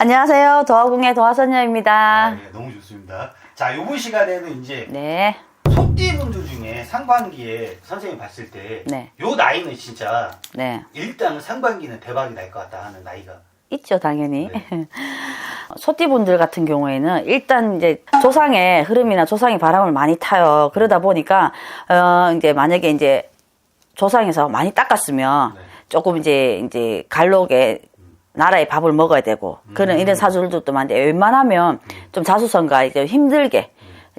안녕하세요. 도화궁의 도화선녀입니다. 아, 예, 너무 좋습니다. 자, 요번 시간에는 이제 네. 소띠 분들 중에 상반기에 선생님 봤을 때, 네. 요 나이는 진짜 네. 일단은 상반기는 대박이 날 것 같다 하는 나이가. 있죠, 당연히. 네. 소띠분들 같은 경우에는 일단 이제 조상의 흐름이나 조상의 바람을 많이 타요. 그러다 보니까, 어, 이제 만약에 이제 조상에서 많이 닦았으면 네. 조금 이제, 이제 갈록에 나라의 밥을 먹어야 되고 그런 음. 이런 사주들도 많은데 웬만하면 좀 자수성가 이제 힘들게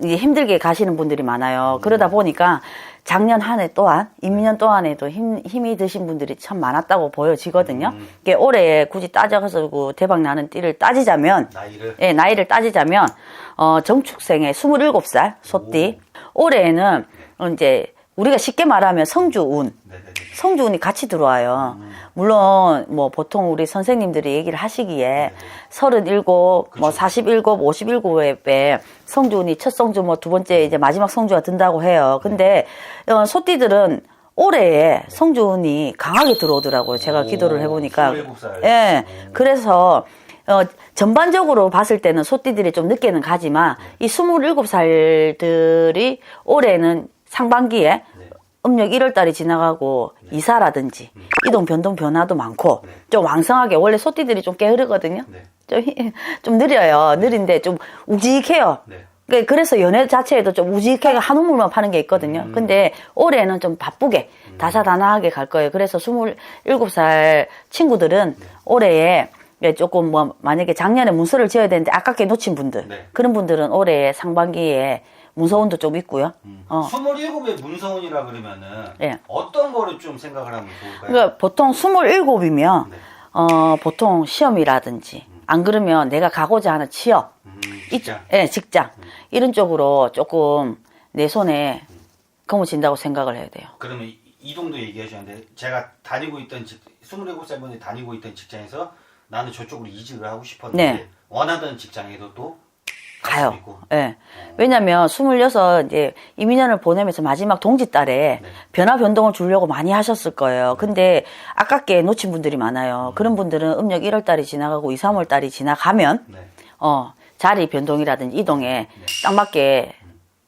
힘들게 가시는 분들이 많아요. 그러다 보니까 작년 한 해 또한 임년 또한에도 힘, 힘이 드신 분들이 참 많았다고 보여지거든요. 음. 이게 올해 굳이 따져가지고 대박 나는 띠를 따지자면 나이를. 예, 나이를 따지자면 어, 정축생의 27살 소띠 올해에는 어, 이제 우리가 쉽게 말하면 성주운 네네네. 성주운이 같이 들어와요. 음. 물론 뭐 보통 우리 선생님들이 얘기를 하시기에 37, 뭐. 47, 57에 성주운이 첫 성주 뭐 두 번째 이제 마지막 성주가 든다고 해요. 근데 어, 소띠들은 올해에 성주운이 강하게 들어오더라고요. 제가 오, 기도를 해보니까. 27살. 예. 오. 그래서 어, 전반적으로 봤을 때는 소띠들이 좀 늦게는 가지만 이 27살들이 올해는 상반기에 네. 음력 1월 달이 지나가고 이사라든지 이동 변동 변화도 많고 네. 좀 왕성하게 원래 소띠들이 좀 게으르거든요. 네. 좀, 좀 느려요. 느린데 좀 우직해요. 네. 그- 그래서 연애 자체에도 좀 우직하게 한 우물만 파는 게 있거든요. 음. 근데 올해는 좀 바쁘게 다사다난하게 갈 거예요. 그래서 27살 친구들은 네. 올해에 예, 조금 뭐 만약에 작년에 문서를 지어야 되는데 아깝게 놓친 분들 네. 그런 분들은 올해 상반기에 문서운도 좀 있고요. 어. 27의 문서운이라 그러면은 예. 어떤 거를 좀 생각을 하면 좋을까요? 그러니까 보통 27이면 네. 어, 보통 시험이라든지 안 그러면 내가 가고자 하는 취업, 음, 이- 진짜. 예, 직장 이런 쪽으로 조금 내 손에 거머쥔다고 생각을 해야 돼요. 그러면 이- 이동도 얘기하셨는데 제가 다니고 있던 직 27살 분이 다니고 있던 직장에서 나는 저쪽으로 이직을 하고 싶었는데 네. 원하던 직장에도 또 가요. 예. 왜냐면 26 이제 이민년을 보내면서 마지막 동지 달에 네. 변화 변동을 주려고 많이 하셨을 거예요. 근데 아깝게 놓친 분들이 많아요. 그런 분들은 음력 1월 달이 지나가고 2, 3월 달이 지나가면 네. 어, 자리 변동이라든지 이동에 딱 맞게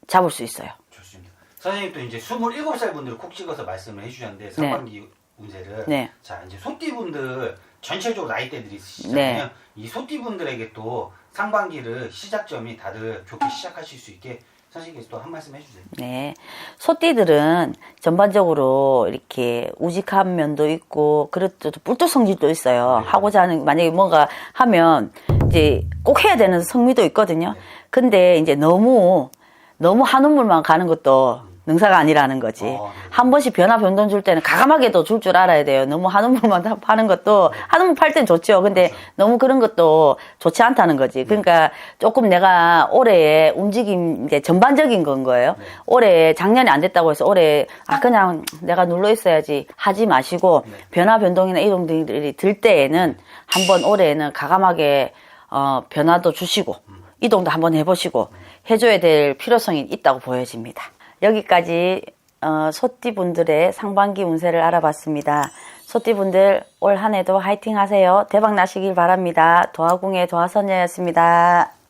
잡을 수 있어요. 좋습니다. 선생님 또 이제 27살 분들을 콕 찍어서 말씀을 해주셨는데 상반기 운세를 네. 자 이제 소띠 분들 전체적으로 나이대들이 있으시잖아요. 네. 이 소띠 분들에게 또 상반기를 시작점이 다들 좋게 시작하실 수 있게 선생님께서 또 한 말씀 해주세요. 네. 소띠들은 전반적으로 이렇게 우직한 면도 있고, 그렇도 뿔도 성질도 있어요. 네. 하고자 하는, 만약에 뭔가 하면 이제 꼭 해야 되는 성미도 있거든요. 근데 이제 너무, 너무 한우물만 가는 것도 능사가 아니라는 거지. 어, 네. 한 번씩 변화 변동 줄 때는 가감하게도 줄줄 알아야 돼요. 너무 한우물만 다 파는 것도, 한우물 팔땐 좋죠. 근데 너무 그런 것도 좋지 않다는 거지. 그러니까 조금 내가 올해 움직임, 이제 전반적인 건 거예요. 올해 작년에 안 됐다고 해서 올해, 아, 그냥 내가 눌러 있어야지 하지 마시고, 변화 변동이나 이동들이 들 때에는 한번 올해는 가감하게, 어, 변화도 주시고, 이동도 한번 해보시고, 해줘야 될 필요성이 있다고 보여집니다. 여기까지 어, 소띠분들의 상반기 운세를 알아봤습니다. 소띠분들 올 한해도 화이팅 하세요. 대박 나시길 바랍니다. 도화궁의 도화선녀였습니다.